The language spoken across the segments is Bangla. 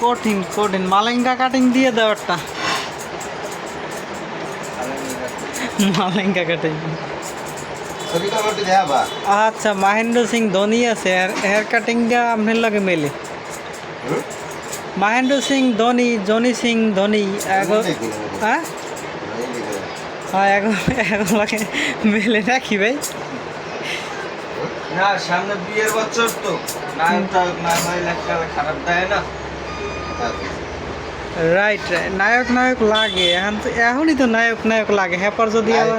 কঠিন কঠিন। মালেঙ্গা কাটিং দিয়ে দাও একটা। মালেঙ্গা কাটিং আচ্ছা মহেন্দ্র সিং ধোনি আছে। হেয়ার কাটিং দিয়ে আপনার লাগে মেলে? মহেন্দ্র সিং ধোনি, জনি সিং ধোনি হ্যাঁ? এগো এগো লাগে মেলে নাকি ভাই? না, সামনে বিয়ের বছর তো। না খারাপ দেয় না। রাইট নায়ক নায়ক লাগে। এখন তো এখনই তো নায়ক নায়ক লাগে। হ্যাপার যদি আবার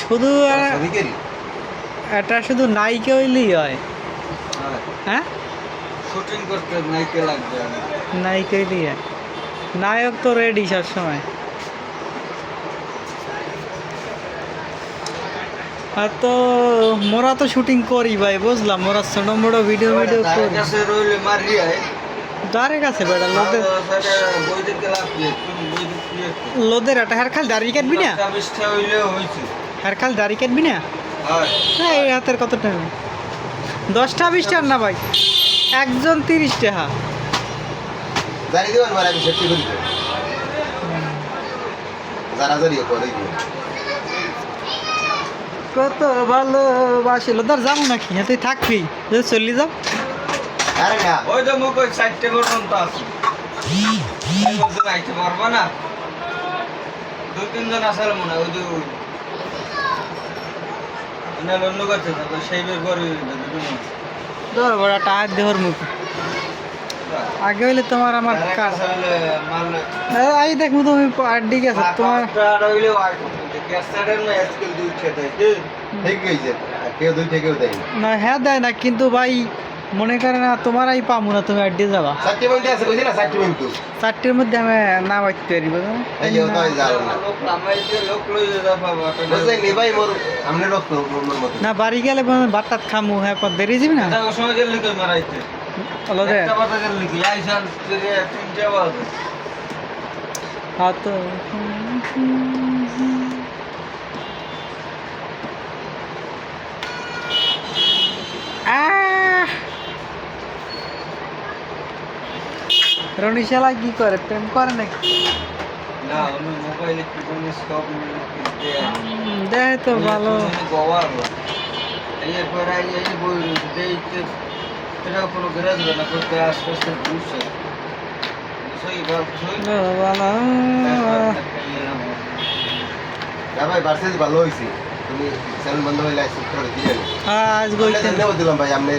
শুধু এটা শুধু নায়িকা হইলেই হয়। হ্যাঁ? শুটিং করতে নায়িকা লাগবে নায়িকা হইলেই হয়। নায়ক তো রেডি সবসময়। আর তো মোরা তো শুটিং করি ভাই বুঝলাম। মোরা ছোট মোটো ভিডিও ভিডিও করি। ডারে কাছে বেটা লোদের লোদের একটা হের খাল দাড়ি কাটবি না? হের খাল দাড়ি কাটবি না? হ্যাঁ। এই হাতের কত টাকা? দশটা বিশটার না ভাই। একজন তিরিশ টাকা। যারা কত ভালোবাসি লোদার যাব নাকি? হ্যাঁ তুই থাকবি। যদি চলি যাও। আরে না। ওই তো মুখ ওই চারটে পর্যন্ত আছে। এই আইতে পারব না। দু তিনজন আসলে মনে হয়। ওই যে অন্য কাছে তো সেই বের ধর বড় টায়ার দেহর মুখ। আগে হইলে তোমার আমার কাজ। আই দেখব তুমি আড্ডি গেছে তোমার না। হ্যাঁ দেয় না কিন্তু ভাই মনে করে না তোমার আই পাবো না তুমি আড্ডি যাবা। চারটের মধ্যে আমি না। বাঁচতে পারি না বাড়ি গেলে বাট্টাত খামু হ্যাঁ দেরি যাবি না? এটা সময় গেলে কই মারাইতে হলো রে একটা কথা গেলে কি আইসান থেকে তিনটে বাজে হ্যাঁ তো আহ! রনি শালা কি করে? প্রেম করে নাকি? না আমি মোবাইলে কোন স্টপ দেয়। তো ভালো। গোয়ার এই পরে এই বই এইতে এটা কোনো গ্যারাজ না করতে বুঝছে সই ভালো। না ভাই ভার্সেস ভালো হয়েছে তুমি চ্যানেল বন্ধ হয়ে লাইসেন্স করে দিলেন আজ বলছেন দিলাম ভাই আপনি